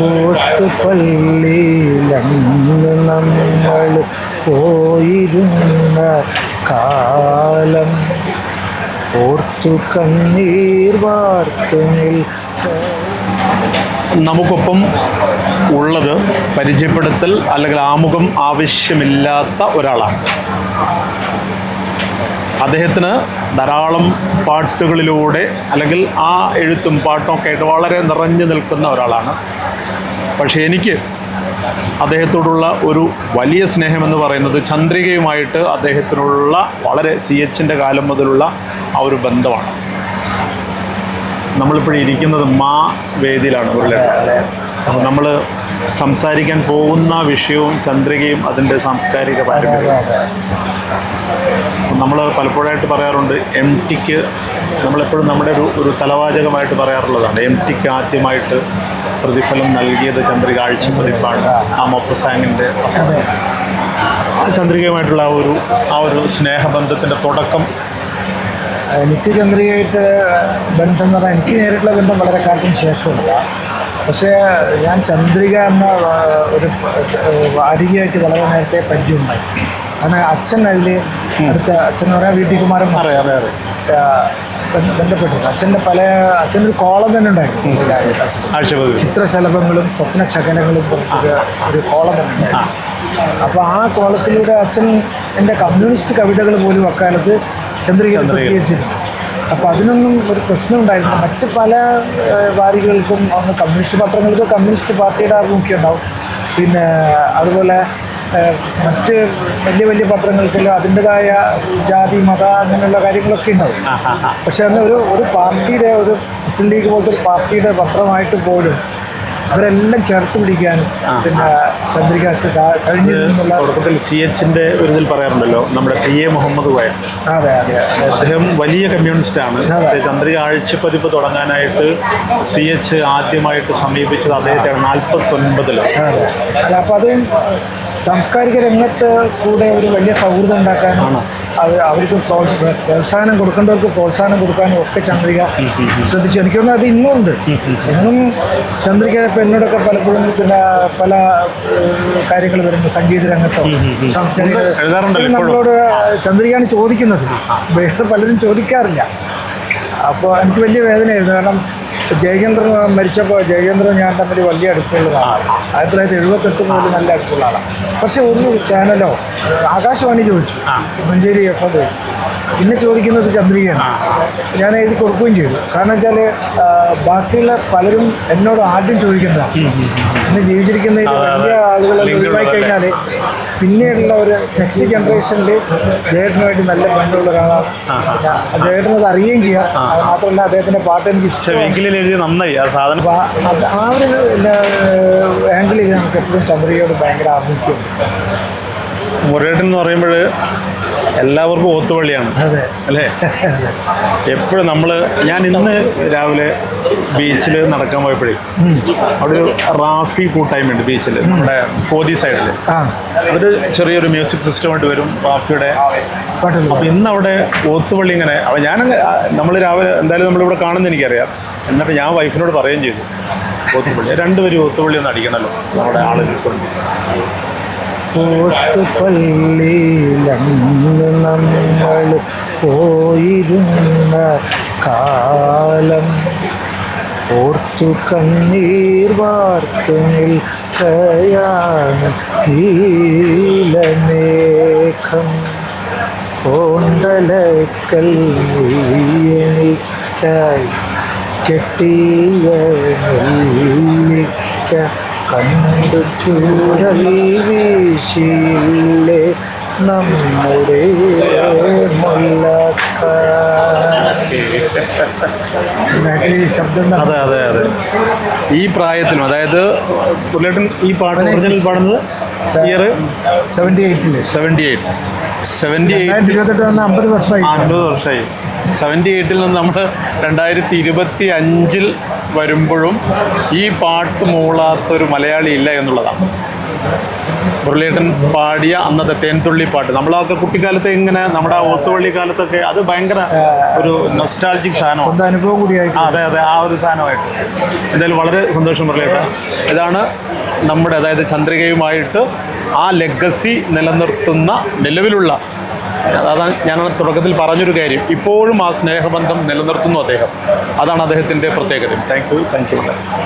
പോത്തുപള്ളിയിലന്ന് നമ്മൾ പോയിരുന്ന കാലം. ഓർത്തു കണ്ണീർ വാർത്തു നമുക്കൊപ്പം ഉള്ളത് പരിചയപ്പെടുത്തൽ അല്ലെങ്കിൽ ആമുഖം ആവശ്യമില്ലാത്ത ഒരാളാണ്. അദ്ദേഹത്തിന് ധാരാളം പാട്ടുകളിലൂടെ അല്ലെങ്കിൽ ആ എഴുത്തും പാട്ടും ഒക്കെ ആയിട്ട് വളരെ നിറഞ്ഞു നിൽക്കുന്ന ഒരാളാണ്. പക്ഷേ എനിക്ക് അദ്ദേഹത്തോടുള്ള ഒരു വലിയ സ്നേഹമെന്ന് പറയുന്നത് ചന്ദ്രികയുമായിട്ട് അദ്ദേഹത്തിനുള്ള വളരെ സി എച്ചിന്റെ കാലം മുതലുള്ള ആ ഒരു ബന്ധമാണ്. നമ്മളിപ്പോഴും ഇരിക്കുന്നത് മാ വേദിയിലാണ് നമ്മൾ സംസാരിക്കാൻ പോകുന്ന വിഷയവും ചന്ദ്രികയും അതിന്റെ സാംസ്കാരിക പാരമ്പര്യവും. നമ്മൾ പലപ്പോഴായിട്ട് പറയാറുണ്ട് എം ടിക്ക് നമ്മളെപ്പോഴും നമ്മുടെ ഒരു ഒരു തലവാചകമായിട്ട് പറയാറുള്ളതാണ് എം ടിക്ക് ആദ്യമായിട്ട് പ്രതിഫലം നൽകിയത് ചന്ദ്രിക ആഴ്ചപ്പതിപ്പാണ് ആ മൊപ്പസാങ്ങിന്റെ ചന്ദ്രികയുമായിട്ടുള്ള ആ ഒരു ആ ഒരു സ്നേഹബന്ധത്തിന്റെ തുടക്കം. എനിക്ക് ചന്ദ്രികയായിട്ട് ബന്ധം എന്ന് പറഞ്ഞാൽ എനിക്ക് നേരിട്ടുള്ള ബന്ധം വളരെ കാലത്തിന് ശേഷമില്ല പക്ഷേ ഞാൻ ചന്ദ്രിക എന്ന ഒരു വാരികയായിട്ട് വളരെ നേരത്തെ പരിചയമുണ്ടായി. കാരണം അച്ഛൻ അതിൽ അടുത്ത അച്ഛൻ എന്ന് പറയാൻ വീട്ടിൽ കുമാരൻ അറിയാം അറിയാം അറിയാം ആ, ബന്ധ- അച്ഛന്റെ പല അച്ഛന്റെ ഒരു കോളം തന്നെ ഉണ്ടായിരുന്നു. ചിത്രശലഭങ്ങളും സ്വപ്നശകലങ്ങളും ഒരു കോളം തന്നെ ഉണ്ടായിരുന്നു. അപ്പോൾ ആ കോളത്തിലൂടെ അച്ഛൻ എന്റെ കമ്മ്യൂണിസ്റ്റ് കവിതകൾ പോലും അക്കാലത്ത് ചന്ദ്രീകരിച്ചിരുന്നു ചന്ദ്രിക. പ്രസിദ്ധീകരിച്ചിരുന്നു. അപ്പോൾ അതിനൊന്നും ഒരു പ്രശ്നം ഉണ്ടായിരുന്നു മറ്റ് പല വാരികൾക്കും അന്ന് കമ്മ്യൂണിസ്റ്റ് പത്രങ്ങൾക്ക് കമ്മ്യൂണിസ്റ്റ് പാർട്ടിയുടെ ആഭിമുഖ്യം ഉണ്ടാവും. പിന്നെ അതുപോലെ മറ്റ് വലിയ വലിയ പത്രങ്ങൾക്കെല്ലാം അതിന്റെതായ ജാതി മത അങ്ങനെയുള്ള കാര്യങ്ങളൊക്കെ ഉണ്ടാവും. പക്ഷെ അന്ന് ഒരു ഒരു പാർട്ടിയുടെ ഒരു മുസ്ലിം ലീഗ് പോലത്തെ ഒരു പാർട്ടിയുടെ പത്രമായിട്ട് പോലും അവരെല്ലാം ചേർത്ത് പിടിക്കാനും പിന്നെ ചന്ദ്രികക്ക് കഴിഞ്ഞിട്ടുള്ള കഴിഞ്ഞു എന്നുള്ള തുടക്കത്തിൽ സി എച്ചിന്റെ ഒരു ഇതിൽ പറയാറുണ്ടല്ലോ നമ്മുടെ പി എ മുഹമ്മദ് കോയ അതെ അതെ അദ്ദേഹം വലിയ കമ്മ്യൂണിസ്റ്റ് ആണ് ചന്ദ്രിക ആഴ്ചപ്പതിപ്പ് തുടങ്ങാനായിട്ട് സി എച്ച് ആദ്യമായിട്ട് സമീപിച്ചത് അദ്ദേഹത്തെയാണ് നാൽപ്പത്തൊൻപതിലോ. അല്ല അപ്പോൾ അത് സാംസ്കാരിക രംഗത്ത് കൂടെ ഒരു വലിയ സൗഹൃദം ഉണ്ടാക്കാനും? അത് അവർക്ക് പ്രോത്സാഹനം കൊടുക്കേണ്ടവർക്ക് പ്രോത്സാഹനം കൊടുക്കാനും ഒക്കെ ചന്ദ്രിക ശ്രദ്ധിച്ചു. എനിക്ക് തോന്നുന്നു അത് ഇന്നും ഉണ്ട് ഇന്നും ചന്ദ്രിക ഇപ്പം എന്നോടൊക്കെ പലപ്പോഴും പിന്നെ പല കാര്യങ്ങൾ വരുമ്പോൾ സംഗീത രംഗത്തോ സാംസ്കാരിക. നമ്മളോട് ചന്ദ്രികയാണ് ചോദിക്കുന്നത്. വേറെ പലരും ചോദിക്കാറില്ല. അപ്പോൾ എനിക്ക് വലിയ വേദനയായിരുന്നു. കാരണം ജയചന്ദ്രൻ മരിച്ചപ്പോൾ ജയചന്ദ്രൻ ഞാൻ തമ്മിൽ വലിയ അടുപ്പമുള്ളതാണ് ആയിരത്തി തൊള്ളായിരത്തി എഴുപത്തെട്ട് മുതൽ നല്ല അടുപ്പമുള്ളതാണ് പക്ഷെ ഒരു ചാനലോ ആകാശവാണി ചോദിച്ചു. മഞ്ചേരി എഫ് എം പിന്നെ ചോദിക്കുന്നത് ചന്ദ്രികയാണ്. ഞാൻ എഴുതി കൊടുക്കുകയും ചെയ്തു. കാരണം വെച്ചാൽ ബാക്കിയുള്ള പലരും എന്നോട് ആദ്യം ചോദിക്കുന്നതാണ്. പിന്നെ ജീവിച്ചിരിക്കുന്ന. വലിയ Link ഒഴിവായി? കഴിഞ്ഞാൽ പിന്നീടുള്ള ഒരു നെക്സ്റ്റ് ജനറേഷനിൽ ജയേട്ടനുമായിട്ട് നല്ല ബന്ധമുള്ള ഒരാളാണ്. ജയേട്ടൻ അത് അറിയുകയും ചെയ്യാം. മാത്രമല്ല അദ്ദേഹത്തിന്റെ പാട്ട് എനിക്ക് ഇഷ്ടം നന്നായി. ആ സാധനം ആ- ഒരു ആംഗിളിൽ നമുക്ക് എപ്പോഴും ചന്ദ്രികയോട് ഭയങ്കര ആഭിമുഖ്യമുണ്ട് മുരേട്ടൻ എന്ന് പറയുമ്പോൾ എല്ലാവർക്കും ഓത്തുപള്ളിയാണ് അല്ലേ? എപ്പോഴും നമ്മൾ ഞാൻ ഇന്ന് രാവിലെ ബീച്ചിൽ നടക്കാൻ പോയപ്പോഴേ അവിടെ ഒരു റാഫി കൂട്ടായ്മയുണ്ട് ബീച്ചിൽ നമ്മുടെ കോതി സൈഡിൽ അവർ ചെറിയൊരു മ്യൂസിക് സിസ്റ്റമായിട്ട് വരും റാഫിയുടെ. അപ്പം ഇന്ന് അവിടെ ഓത്തുപള്ളി ഇങ്ങനെ അപ്പം ഞാൻ നമ്മൾ രാവിലെ എന്തായാലും നമ്മളിവിടെ കാണുന്ന എനിക്കറിയാം. എന്നിട്ട് ഞാൻ വൈഫിനോട് പറയുകയും ചെയ്തു ഓത്തുപള്ളി രണ്ടുപേരും ഓത്തുപള്ളി ഒന്ന് അടിക്കണമല്ലോ നമ്മുടെ ആളുകൾക്കുണ്ട്. പോത്തുപള്ളിയിലന്ന് നമ്മൾ പോയിരുന്ന കാലം. ഓർത്തു കണ്ണീർ വാർത്തു നിൽക്കയാണ് നീലമേഘം. കോണ്ടലക്കൽ നീയനിക്കായി കെട്ടിയ നെല്ലിക്ക. കണ്ടു ചൂരൽ വീശിയില്ലേ നമ്മുടെ ശബ്ദം അതെ അതെ അതെ. ഈ പ്രായത്തിലും അതായത് പുള്ളിയേട്ടൻ ഈ പാട്ട് ഒറിജിനൽ പാടുന്നത് ഇയർ സെവന്റി എയ്റ്റിൽ സെവന്റി എയ്റ്റ് സെവന്റി എയ്റ്റ് ഇരുപത്തെട്ട് വന്ന അമ്പത് വർഷമായി. അമ്പത് വർഷമായി. സെവന്റി എയ്റ്റിൽ നിന്ന് നമ്മൾ രണ്ടായിരത്തി ഇരുപത്തി അഞ്ചിൽ വരുമ്പോഴും ഈ പാട്ട് മൂളാത്തൊരു മലയാളി ഇല്ല എന്നുള്ളതാണ്. മുരളീധരൻ പാടിയ അന്നത്തെ തേൻതുള്ളി പാട്ട്. നമ്മളൊക്കെ കുട്ടിക്കാലത്ത് ഇങ്ങനെ നമ്മുടെ ആ ഒത്തുവള്ളി കാലത്തൊക്കെ അത് ഭയങ്കര ഒരു നൊസ്റ്റാൾജിക് സാധനമാണ്. അനുഭവം അതെ അതെ ആ ഒരു സാധനമായിട്ട്. എന്തായാലും വളരെ സന്തോഷം മുരളീധരൻ ഇതാണ് നമ്മുടെ അതായത് ചന്ദ്രികയുമായിട്ട് ആ ലെഗസി നിലനിർത്തുന്ന നിലവിലുള്ള അതാണ് ഞാൻ തുടക്കത്തിൽ പറഞ്ഞൊരു കാര്യം. ഇപ്പോഴും ആ സ്നേഹബന്ധം നിലനിർത്തുന്നു അദ്ദേഹം. അതാണ് അദ്ദേഹത്തിന്റെ പ്രത്യേകത. Thank you thank you